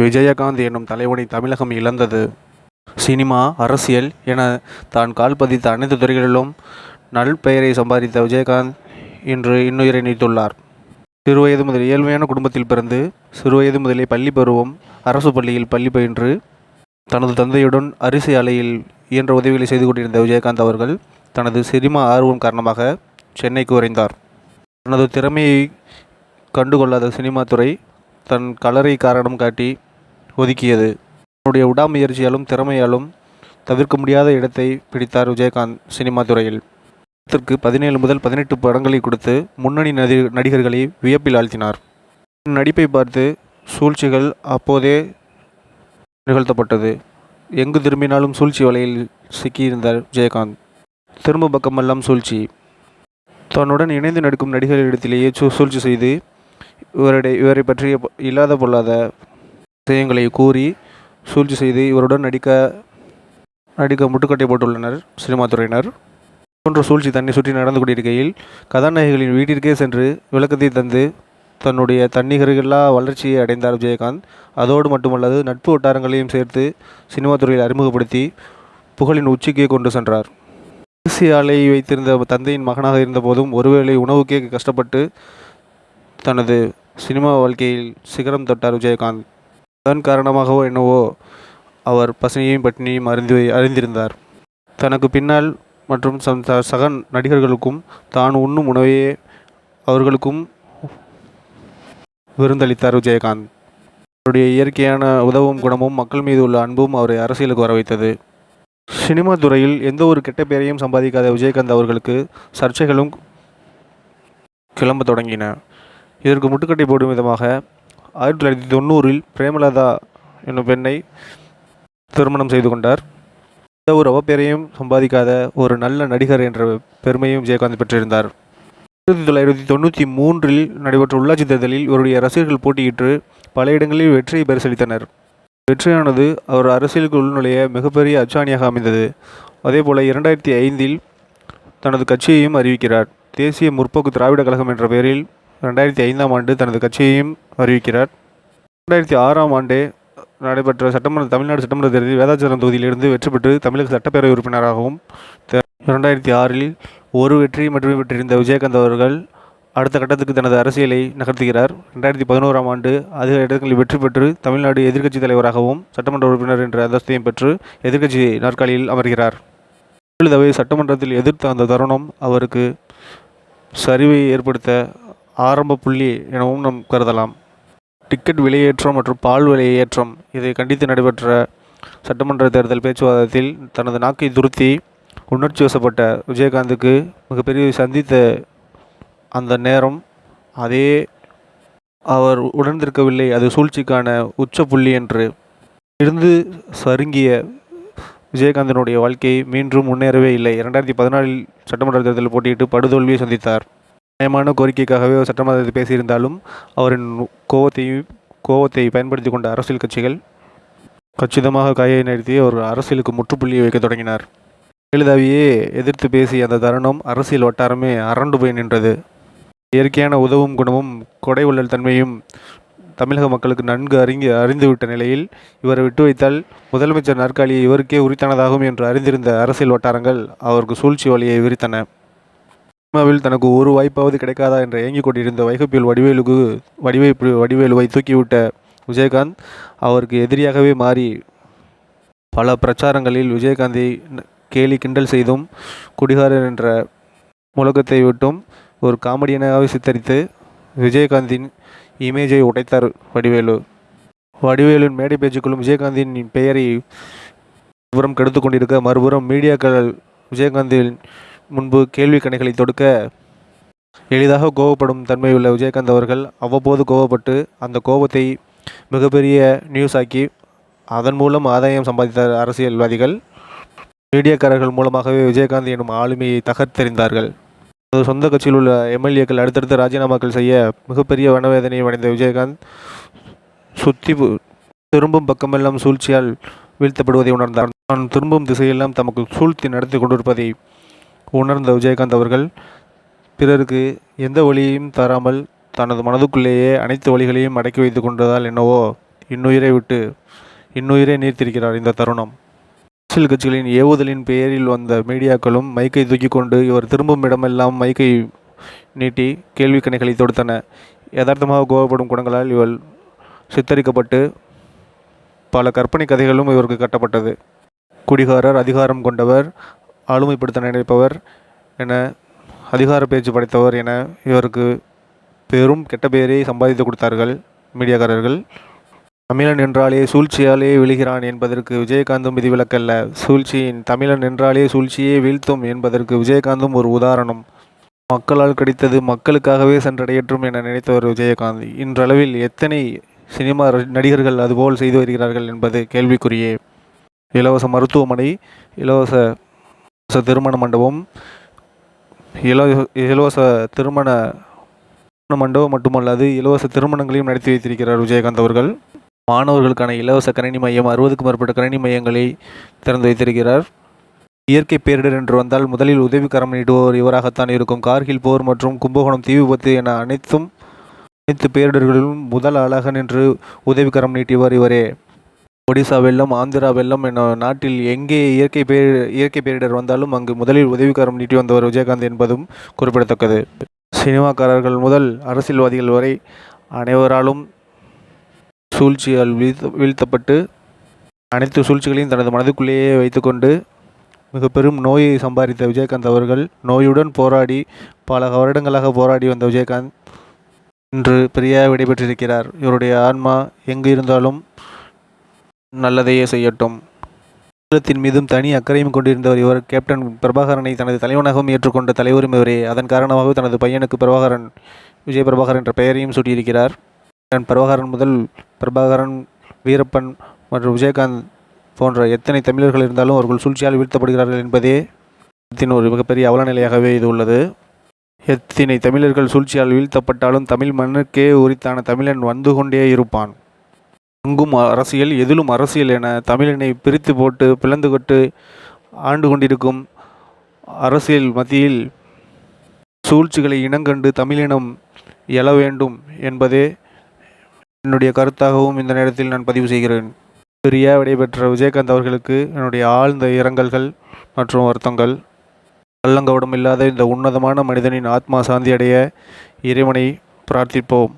விஜயகாந்த் என்னும் தலைவனை தமிழகம் இழந்தது. சினிமா அரசியல் என தான் கால் பதித்த அனைத்து துறைகளிலும் நல்பெயரை சம்பாதித்த விஜயகாந்த் இன்று இன்னுயிரை நீத்துள்ளார். சிறுவயது முதல் ஏழ்மையான குடும்பத்தில் பிறந்து சிறுவயது முதலே பள்ளி பருவம் அரசு பள்ளியில் பள்ளி பயின்று தனது தந்தையுடன் அரிசி ஆலையில் இயன்ற உதவிகளை செய்து கொண்டிருந்த விஜயகாந்த் அவர்கள் தனது சினிமா ஆர்வம் காரணமாக சென்னைக்கு விரைந்தார் தனது திறமையை கண்டுகொள்ளாத சினிமா துறை தன் கலரை காரணம் காட்டி ஒதுக்கியது. தன்னுடைய விடாமுயற்சியாலும் திறமையாலும் தவிர்க்க முடியாத இடத்தை பிடித்தார் விஜயகாந்த் சினிமா துறையில். படத்திற்கு பதினேழு முதல் பதினெட்டு படங்களை கொடுத்து முன்னணி நதி நடிகர்களை வியப்பில் ஆழ்த்தினார். நடிப்பை பார்த்து சூழ்ச்சிகள் அப்போதே நிகழ்த்தப்பட்டது. எங்கு திரும்பினாலும் சூழ்ச்சி வலையில் சிக்கியிருந்தார் விஜயகாந்த். திரும்ப பக்கமெல்லாம் சூழ்ச்சி. தன்னுடன் இணைந்து நடிக்கும் நடிகர்களிடத்திலேயே சூழ்ச்சி செய்து இவருடைய இவரை பற்றிய இல்லாத பொல்லாத விஷயங்களை கூறி சூழ்ச்சி செய்து இவருடன் நடிக்க நடிக்க முட்டுக்கட்டை போட்டுள்ளனர் சினிமா துறையினர் போன்ற சூழ்ச்சி தன்னை சுற்றி நடந்து கொண்டிருக்கையில் கதாநாயகிகளின் வீட்டிற்கே சென்று விளக்கத்தை தந்து தன்னுடைய தன்னிகரில்லா வளர்ச்சியை அடைந்தார் விஜயகாந்த். அதோடு மட்டுமல்லாது நட்பு வட்டாரங்களையும் சேர்த்து சினிமா துறையில் அறிமுகப்படுத்தி புகழின் உச்சிக்கே கொண்டு சென்றார். அரிசி ஆலையை வைத்திருந்த தந்தையின் மகனாக இருந்தபோதும் ஒருவேளை உணவுக்கே கஷ்டப்பட்டு தனது சினிமா வாழ்க்கையில் சிகரம் தொட்டார் விஜயகாந்த். அதன் காரணமாகவோ என்னவோ அவர் பசினையும் பட்டினியும் அறிந்து அறிந்திருந்தார். தனக்கு பின்னால் மற்றும் சம் ச- சக நடிகர்களுக்கும் தான் உண்ணும் உணவையே அவர்களுக்கும் விருந்தளித்தார் விஜயகாந்த். அவருடைய இயற்கையான உதவும் குணமும் மக்கள் மீது உள்ள அன்பும் அவரை அரசியலுக்கு வர வைத்தது. சினிமா துறையில் எந்த ஒரு கெட்ட பெயரையும் சம்பாதிக்காத விஜயகாந்த் அவர்களுக்கு சர்ச்சைகளும் கிளம்ப தொடங்கின. இதற்கு முட்டுக்கட்டை போடும் விதமாக ஆயிரத்தி தொள்ளாயிரத்தி தொண்ணூறில் பிரேமலதா என்னும் பெண்ணை திருமணம் செய்து கொண்டார். எந்த ஒரு அவப்பெயரையும் சம்பாதிக்காத ஒரு நல்ல நடிகர் என்ற பெருமையும் ஜெயகாந்த் பெற்றிருந்தார். ஆயிரத்தி தொள்ளாயிரத்தி தொண்ணூற்றி மூன்றில் நடைபெற்ற உள்ளாட்சி தேர்தலில் இவருடைய ரசிகர்கள் போட்டியிட்டு பல இடங்களில் வெற்றியை பரிசளித்தனர். வெற்றியானது அவர் அரசியலுக்கு உள்நுழைய மிகப்பெரிய அச்சாணியாக அமைந்தது. அதேபோல இரண்டாயிரத்தி ஐந்தில் தனது கட்சியையும் அறிவிக்கிறார். தேசிய முற்போக்கு திராவிட கழகம் என்ற பெயரில் ரெண்டாயிரத்தி ஐந்தாம் ஆண்டு தனது கட்சியையும் அறிவிக்கிறார். ரெண்டாயிரத்தி ஆறாம் ஆண்டே நடைபெற்ற சட்டமன்ற தமிழ்நாடு சட்டமன்ற தேர்தலில் வேதாச்சலம் தொகுதியிலிருந்து வெற்றி பெற்று தமிழக சட்டப்பேரவை உறுப்பினராகவும் இரண்டாயிரத்தி ஆறில் ஒரு வெற்றி மட்டுமே பெற்றிருந்த விஜயகாந்த் அவர்கள் அடுத்த கட்டத்துக்கு தனது அரசியலை நகர்த்துகிறார். ரெண்டாயிரத்தி பதினோராம் ஆண்டு அதிக இடங்களில் வெற்றி பெற்று தமிழ்நாடு எதிர்க்கட்சித் தலைவராகவும் சட்டமன்ற உறுப்பினர் என்ற அந்தஸ்தையும் பெற்று எதிர்க்கட்சி நாற்காலியில் அமர்கிறார். ஜெயலலிதாவை சட்டமன்றத்தில் எதிர்த்த அந்த தருணம் அவருக்கு சரிவை ஏற்படுத்த ஆரம்ப புள்ளி எனவும் நாம் கருதலாம். டிக்கெட் விலையேற்றம் மற்றும் பால் விலையேற்றம் இதை கண்டித்து நடைபெற்ற சட்டமன்ற தேர்தல் பேச்சுவார்த்தையில் தனது நாக்கை துருத்தி உணர்ச்சி வசப்பட்ட விஜயகாந்துக்கு மிகப்பெரிய சந்தித்த அந்த நேரம். அதே அவர் உணர்ந்திருக்கவில்லை அது சூழ்ச்சிக்கான உச்ச புள்ளி என்று. இருந்து சருங்கிய விஜயகாந்தனுடைய வாழ்க்கை மீண்டும் முன்னேறவே இல்லை. இரண்டாயிரத்தி பதினாலில் சட்டமன்ற தேர்தலில் போட்டியிட்டு படுதோல்வியை சந்தித்தார். நியாயமான கோரிக்கைக்காகவே சட்டமன்றத்தில் பேசியிருந்தாலும் அவரின் கோவத்தையும் கோவத்தை பயன்படுத்தி கொண்ட அரசியல் கட்சிகள் கச்சிதமாக காயை நிறுத்தி அவர் அரசியலுக்கு முற்றுப்புள்ளியை வைக்க தொடங்கினார். ஜெயலலிதாவையே எதிர்த்து பேசிய அந்த தருணம் அரசியல் வட்டாரமே அரண்டு போய் நின்றது. இயற்கையான உதவும் குணமும் கொடை உள்ளல் தன்மையும் தமிழக மக்களுக்கு நன்கு அறிந்து அறிந்துவிட்ட நிலையில் இவரை விட்டு வைத்தால் முதலமைச்சர் நாற்காலியை இவருக்கே உரித்தானதாகும் என்று அறிந்திருந்த அரசியல் வட்டாரங்கள் அவருக்கு சூழ்ச்சி வழியை விரித்தன. சினிமாவில் தனக்கு ஒரு வாய்ப்பாவது கிடைக்காதா என்று ஏங்கிக் கொண்டிருந்த வைகப்பியல் வடிவேலுக்கு வடிவை வடிவேலுவை தூக்கிவிட்ட விஜயகாந்த் அவருக்கு எதிரியாகவே மாறி பல பிரச்சாரங்களில் விஜயகாந்தை கேலி கிண்டல் செய்தும் குடிகாரர் என்ற முழக்கத்தை விட்டும் ஒரு காமெடியனாகவே சித்தரித்து விஜயகாந்தின் இமேஜை உடைத்தார் வடிவேலு. வடிவேலின் மேடை பேச்சுக்களும் விஜயகாந்தின் பெயரை புறம் கெடுத்து கொண்டிருக்க மறுபுறம் மீடியாக்கள் விஜயகாந்தின் முன்பு கேள்வி கணைகளை தொடுக்க எளிதாக கோவப்படும் தன்மையுள்ள விஜயகாந்த் அவர்கள் அவ்வப்போது கோவப்பட்டு அந்த கோபத்தை மிகப்பெரிய நியூஸ் ஆக்கி அதன் மூலம் ஆதாயம் சம்பாதித்த அரசியல்வாதிகள். மீடியாக்காரர்கள் மூலமாகவே விஜயகாந்த் எனும் ஆளுமையை தகர்த்தெறிந்தார்கள். தனது சொந்த கட்சியில் உள்ள எம்எல்ஏக்கள் அடுத்தடுத்து ராஜினாமாக்கள் செய்ய மிகப்பெரிய வனவேதனையை அடைந்த விஜயகாந்த் சுத்தி திரும்பும் பக்கமெல்லாம் சூழ்ச்சியால் வீழ்த்தப்படுவதை உணர்ந்தார். தான் திரும்பும் திசையெல்லாம் தமக்கு சூழ்த்தி நடத்தி கொண்டிருப்பதை உணர்ந்த விஜயகாந்த் அவர்கள் பிறருக்கு எந்த வழியையும் தராமல் தனது மனதுக்குள்ளேயே அனைத்து வழிகளையும் அடக்கி வைத்து கொண்டதால் என்னவோ இன்னுயிரை விட்டு இன்னுயிரை நீர்த்திருக்கிறார் இந்த தருணம். அரசியல் கட்சிகளின் ஏவுதலின் பெயரில் வந்த மீடியாக்களும் மைக்கை தூக்கி கொண்டு இவர் திரும்பும் இடமெல்லாம் மைக்கை நீட்டி கேள்வி கணைகளை தொடுத்தன. யதார்த்தமாக கோவப்படும் குணங்களால் இவள் சித்தரிக்கப்பட்டு பல கற்பனை கதைகளும் இவருக்கு கட்டப்பட்டது. குடிகாரர் அதிகாரம் கொண்டவர் ஆளுமைப்படுத்த நினைப்பவர் என அதிகார பேச்சு படைத்தவர் என இவருக்கு பெரும் கெட்ட பெயரை சம்பாதித்து கொடுத்தார்கள் மீடியாக்காரர்கள். தமிழன் என்றாலே சூழ்ச்சியாலே விழுகிறான் என்பதற்கு விஜயகாந்தும் விதிவிலக்கல்ல சூழ்ச்சியின் தமிழன் என்றாலே சூழ்ச்சியே வீழ்த்தும் என்பதற்கு விஜயகாந்தும் ஒரு உதாரணம். மக்களால் கிடைத்தது மக்களுக்காகவே சென்றடையற்றும் என நினைத்தவர் விஜயகாந்த். இன்றளவில் எத்தனை சினிமா ர- நடிகர்கள் அதுபோல் செய்து வருகிறார்கள் என்பது கேள்விக்குரியே இலவச மருத்துவமனை இலவச இலவச திருமண மண்டபம் இலவச இலவச திருமண திருமண மண்டபம் மட்டுமல்லாது இலவச திருமணங்களையும் நடத்தி வைத்திருக்கிறார் விஜயகாந்த் அவர்கள். மாணவர்களுக்கான இலவச கணினி மையம் அறுபதுக்கும் மேற்பட்ட கணினி மையங்களை திறந்து வைத்திருக்கிறார். இயற்கை பேரிடர் என்று வந்தால் முதலில் உதவிக்கரம் நீட்டுவோர் இவராகத்தான் இருக்கும். கார்கில் போர் மற்றும் கும்பகோணம் தீ விபத்து என அனைத்தும் அனைத்து பேரிடர்களிலும் முதல் அழகன் என்று உதவி உதவிக்கரம் நீட்டியவர் இவரே. ஒடிசா வெள்ளம் ஆந்திரா வெள்ளம் என நாட்டில் எங்கே இயற்கை பேரி இயற்கை பேரிடர் வந்தாலும் அங்கு முதலில் உதவிக்காரம் நீட்டி வந்தவர் விஜயகாந்த் என்பதும் குறிப்பிடத்தக்கது. சினிமாக்காரர்கள் முதல் அரசியல்வாதிகள் வரை அனைவராலும் சூழ்ச்சியால் வீழ்த்த வீழ்த்தப்பட்டு அனைத்து சூழ்ச்சிகளையும் தனது மனதுக்குள்ளேயே வைத்துக்கொண்டு மிக பெரும் நோயை சம்பாதித்த விஜயகாந்த் அவர்கள் நோயுடன் போராடி பல வருடங்களாக போராடி வந்த விஜயகாந்த் இன்று பிரியாக விடைபெற்றிருக்கிறார். இவருடைய ஆன்மா எங்கு இருந்தாலும் நல்லதையே செய்யட்டும். தமிழகத்தின் மீதும் தனி அக்கறையும் கொண்டிருந்தவர் இவர் கேப்டன் பிரபாகரனை தனது தலைவனாகவும் ஏற்றுக்கொண்ட தலைவரும் இவரே. அதன் காரணமாக தனது பையனுக்கு பிரபாகரன் விஜய் பிரபாகரன் என்ற பெயரையும் சூட்டியிருக்கிறார். தன் பிரபாகரன் முதல் பிரபாகரன் வீரப்பன் மற்றும் விஜயகாந்த் போன்ற எத்தனை தமிழர்கள் இருந்தாலும் அவர்கள் சூழ்ச்சியால் வீழ்த்தப்படுகிறார்கள் என்பதே தமிழகத்தின் ஒரு மிகப்பெரிய அவலநிலையாகவே இது உள்ளது. எத்தனை தமிழர்கள் சூழ்ச்சியால் வீழ்த்தப்பட்டாலும் தமிழ் மண்ணுக்கே உரித்தான தமிழன் வந்து கொண்டே இருப்பான். அங்கும் அரசியல் எதிலும் அரசியல் என தமிழினை பிரித்து போட்டு பிளந்து கொட்டு ஆண்டு கொண்டிருக்கும் அரசியல் மத்தியில் சூழ்ச்சிகளை இனங்கண்டு தமிழினம் எழ வேண்டும் என்பதே என்னுடைய கருத்தாகவும் இந்த நேரத்தில் நான் பதிவு செய்கிறேன். பிரியா விடைபெற்ற விஜயகாந்த் அவர்களுக்கு என்னுடைய ஆழ்ந்த இரங்கல்கள் மற்றும் வருத்தங்கள். கள்ளங்கவடம் இல்லாத இந்த உன்னதமான மனிதனின் ஆத்மா சாந்தியடைய இறைவனை பிரார்த்திப்போம்.